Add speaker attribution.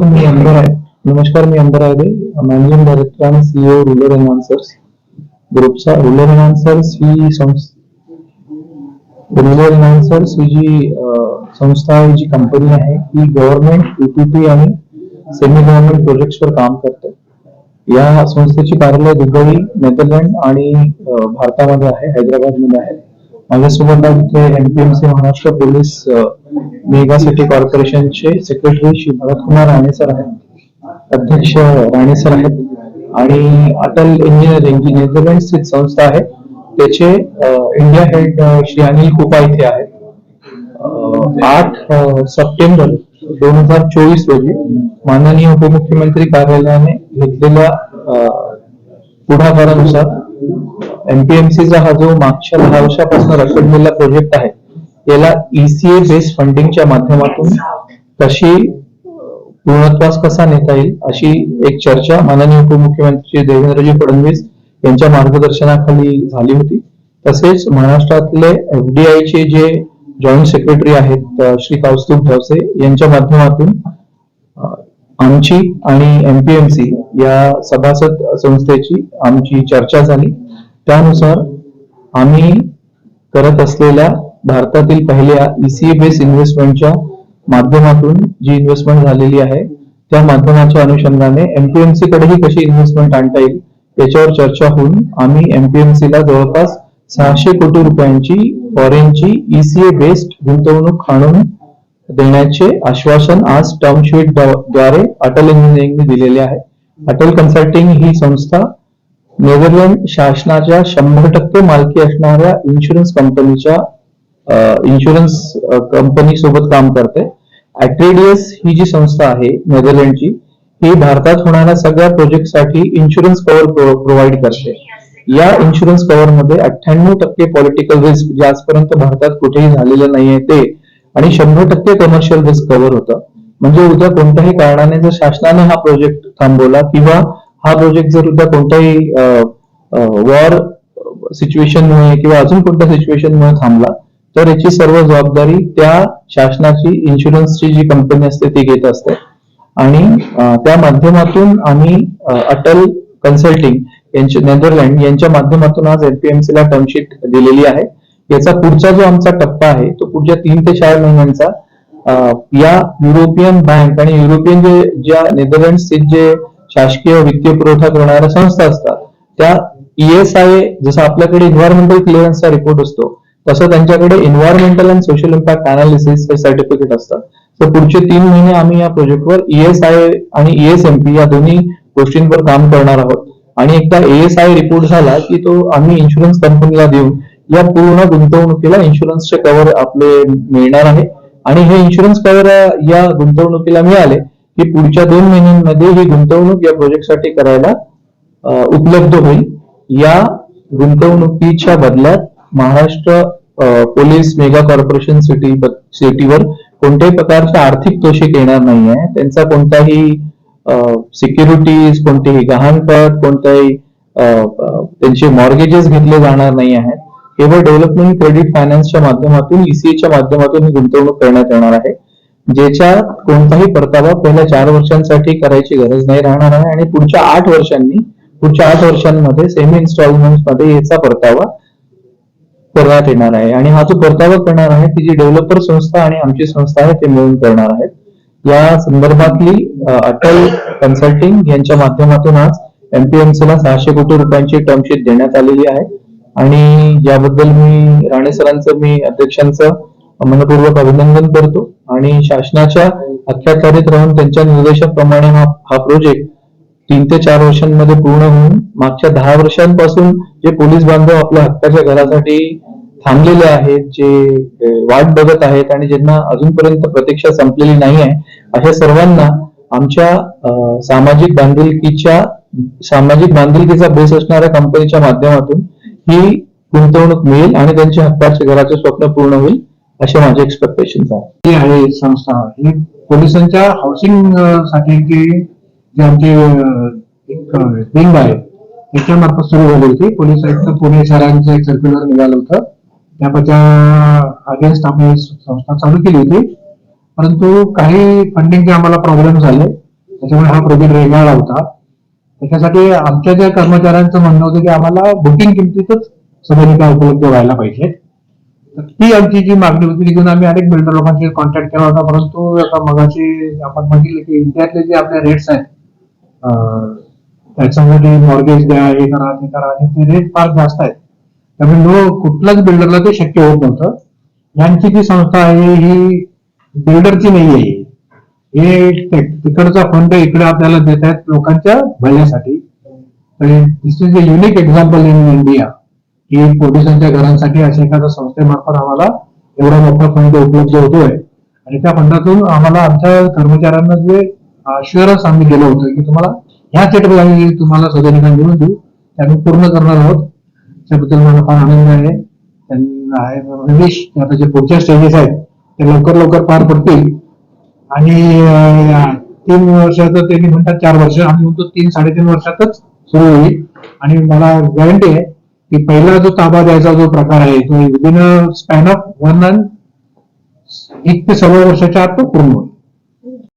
Speaker 1: नमस्कार मी अंबर आहे. नमस्कार मी अंबर आहे. मॅनेजिंग डायरेक्टर आणि सीईओ रुलर रुरल आन्सर्स ग्रुपचा रुलर रुरल आन्सर्स ही संस्था रुलर रुरल आन्सर्स ही जी संस्था जी कंपनी आहे ही गव्हर्नमेंट पीपीपी आणि सेमी गव्हर्नमेंट प्रोजेक्ट्स वर काम करते. या संस्थेची कार्यालय दुबई नेदरलँड आणि भारतामध्ये आहे हैदराबादमध्ये आहे. माझ्यासोबत आज इथे MPMC Maharashtra police mega city कॉर्पोरेशनचे सेक्रेटरी श्री भरतकुमार राणे सर आहेत अध्यक्ष राणे सर आहेत आणि अटल इंजिनिअरिंग जी नेदरलँड स्थित संस्था आहे. त्याचे इंडिया हेड श्री अनिल कुपा इथे आहेत. आठ सप्टेंबर दोन हजार चोवीस रोजी माननीय उपमुख्यमंत्री कार्यालयाने घेतलेल्या पुढाकारानुसार एमपीएमसीचा हा जो मागच्या दहा वर्षापासून रखडलेला प्रोजेक्ट आहे याला ईसीए बेस्ड फंडिंगच्या माध्यमातून कशी पूर्णत्वास कसा नेता येईल अशी एक चर्चा माननीय उपमुख्यमंत्री देवेंद्रजी फडणवीस यांच्या मार्गदर्शनाखाली झाली होती. तसेच महाराष्ट्रातले एफडीआय चे जे जॉईंट सेक्रेटरी आहेत श्री कौस्तुभ धवसे यांच्या माध्यमातून आमची आणि एमपीएमसी या सभासद संस्थेची आमची चर्चा झाली. त्यानुसार आम्ही करत असलेल्या भारतातील पहिल्या ईसीए बेस इन्व्हेस्टमेंटच्या माध्यमातून जी इन्व्हेस्टमेंट झालेली आहे त्या माध्यमाच्या अनुषंगाने एमपीएमसी कडेही कशी इन्व्हेस्टमेंट आणता येईल याच्यावर चर्चा होऊन आम्ही एमपीएमसी ला जवळपास सहाशे कोटी रुपयांची फॉरेनची ईसीए बेस्ड गुंतवणूक आणून देण्याचे आश्वासन आज टर्मशीटद्वारे अटल इंजिनिअरिंगने दिलेले आहे. अटल कन्सल्टिंग ही संस्था नेदरलँड शासनाच्या शंभर टक्के मालकी असणाऱ्या इन्शुरन्स कंपनीच्या इन्शुरन्स कंपनी सोबत काम करते. ऍट्रेडियस ही जी संस्था आहे नेदरलँडची ही भारतात होणाऱ्या सगळ्या प्रोजेक्टसाठी इन्शुरन्स कव्हर प्रोव्हाइड करते. या इन्शुरन्स कव्हरमध्ये अठ्ठ्याण्णव टक्के पॉलिटिकल रिस्क जे आजपर्यंत भारतात कुठेही झालेलं नाहीये ते आणि शंभर टक्के कमर्शियल रिस्क कव्हर होतं. म्हणजे उद्या कोणत्याही कारणाने जर शासनाने हा प्रोजेक्ट थांबवला किंवा हा प्रोजेक्ट जर उद्या कोणत्याही वॉर सिच्युएशनमुळे किंवा अजून कोणत्या सिच्युएशनमुळे थांबला तर याची सर्व जबाबदारी त्या शासनाची इन्शुरन्सची जी कंपनी असते ती घेत असते. आणि त्या माध्यमातून आम्ही अटल कन्सल्टिंग यांच्या नेदरलँड यांच्या माध्यमातून आज एलपीएमसी ला टर्मशीट दिलेली आहे. याचा पुढचा जो आमचा टप्पा आहे तो पुढच्या तीन ते चार महिन्यांचा या युरोपियन बँक आणि युरोपियन जे ज्या नेदरलँड स्थित जे शासकीय वित्तीय पुरवठा करणाऱ्या संस्था असतात त्या ईएसआय जसं आपल्याकडे एन्व्हायरमेंटल क्लिअरन्सचा रिपोर्ट असतो तसं त्यांच्याकडे environmental and social impact analysis हे सर्टिफिकेट असतात. तर पुढचे तीन महिने आम्ही या प्रोजेक्टवर ईएसआय आणि ईएसएमपी या दोन्ही गोष्टींवर काम करणार आहोत. आणि एकदा एएसआय रिपोर्ट झाला की तो आम्ही इन्शुरन्स कंपनीला देऊन या पूर्ण गुंतवणुकीला इन्शुरन्सचे कव्हर आपले मिळणार आहे. आणि हे इन्शुरन्स कव्हर या गुंतवणुकीला मिळाले की पुढच्या दोन महिन्यांमध्ये ही गुंतवणूक या प्रोजेक्टसाठी करायला उपलब्ध होईल. या गुंतवणुकीच्या बदल्यात Maharashtra police mega corporation city सिटीवर कोणत्याही प्रकारच्या आर्थिक तोषिक येणार नाहीये. त्यांचा कोणताही सिक्युरिटीज कोणतेही गहाणपट कोणत्याही त्यांचे मॉर्गेजेस घेतले जाणार नाही आहेत. केवळ डेव्हलपमेंट क्रेडिट फायनान्सच्या माध्यमातून ईसीएच्या माध्यमातून ही गुंतवणूक करण्यात येणार आहे. ज्याच्या कोणताही परतावा पहिल्या चार वर्षांसाठी करायची गरज नाही राहणार आहे आणि पुढच्या आठ वर्षांनी पुढच्या आठ वर्षांमध्ये सेमी इन्स्टॉलमेंटमध्ये याचा परतावा करण्यात येणार आहे. आणि हा जो परतावा करणार आहे ती जी डेव्हलपर संस्था आणि आमची संस्था आहे ते मिळून करणार आहेत. या संदर्भातली अटल कन्सल्टिंग यांच्या माध्यमातून आज एमपीएमसीला सहाशे कोटी रुपयांची टर्मशीट देण्यात आलेली आहे. आणि याबद्दल मी राणे सरांचं मी अध्यक्षांचं मनपूर्वक अभिनंदन करतो. आणि शासनाच्या अखत्यारीत राहून त्यांच्या निर्देशाप्रमाणे हा प्रोजेक्ट तीन ते चार वर्षांमध्ये पूर्ण होऊन मागच्या दहा वर्षांपासून जे पोलीस बांधव आपल्या हक्काच्या घरासाठी थांबलेले आहेत जे वाट बघत आहेत आणि ज्यांना अजूनपर्यंत प्रतीक्षा संपलेली नाही आहे अशा सर्वांना आमच्या सामाजिक बांधिलकीच्या सामाजिक बांधिलकीचा बेस असणाऱ्या कंपनीच्या माध्यमातून ही गुंतवणूक मिळेल आणि त्यांच्या हक्काचे घराचे स्वप्न पूर्ण होईल असे माझे एक्सपेक्टेशन आहे
Speaker 2: संस्था. ही पोलिसांच्या हाऊसिंगसाठी साठीची जे आमचे एक टीम आहे त्याच्यामार्फत सुरू झाली होती. पोलीस आयुक्त पुणे शहरांचं एक सर्क्युलर निघालं होतं. त्याच्या अगेन्स्ट आम्ही संस्था चालू केली होती. परंतु काही फंडिंगचे आम्हाला प्रॉब्लेम झाले. त्याच्यामुळे हा प्रोजेक्ट रेंगाळला होता. त्याच्यासाठी आमच्या ज्या कर्मचाऱ्यांचं म्हणणं होतं की आम्हाला बुकिंग किमतीतच सदनिका उपलब्ध व्हायला पाहिजे. तर ती आमची जी मागणी होती ती घेऊन आम्ही अनेक बिल्डर लोकांशी कॉन्टॅक्ट केला होता. परंतु आता मगाशी आपण म्हटलं की इंडियातले जे आपले रेट्स आहेत त्याच्यामध्ये मॉर्गेज द्या हे करा ते करा आणि ते रेट फार जास्त आहेत. त्यामुळे नो कुठल्याच बिल्डरला ते शक्य होत नव्हतं. यांची जी संस्था आहे ही बिल्डरची नाही आहे हे तिकडचा फंड इकडे आपल्याला देत आहेत लोकांच्या भल्यासाठी. This is a unique example in India की पोलिसांच्या घरांसाठी अशा एखाद्या संस्थेमार्फत आम्हाला एवढा मोठा फंड उपलब्ध होतोय. आणि त्या फंडातून आम्हाला आमच्या कर्मचाऱ्यांना जे अश्युरन्स आम्ही दिलं होतं की तुम्हाला ह्या सेटवर आम्ही तुम्हाला सदनिका घेऊन देऊ. ते आम्ही पूर्ण करणार आहोत. त्याबद्दल मला फार आनंद आहे. रमेश आता जे पुढच्या स्टेजेस आहेत ते लवकर लवकर पार पडतील. आणि तीन वर्षाचं त्यांनी म्हणतात चार वर्ष. आम्ही म्हणतो तीन साडेतीन वर्षातच सुरू होईल. आणि मला गॅरंटी आहे की पहिला जो ताबा द्यायचा जो प्रकार आहे तो within span of one and एक ते सव्वा वर्षाच्या आत तो पूर्ण होईल.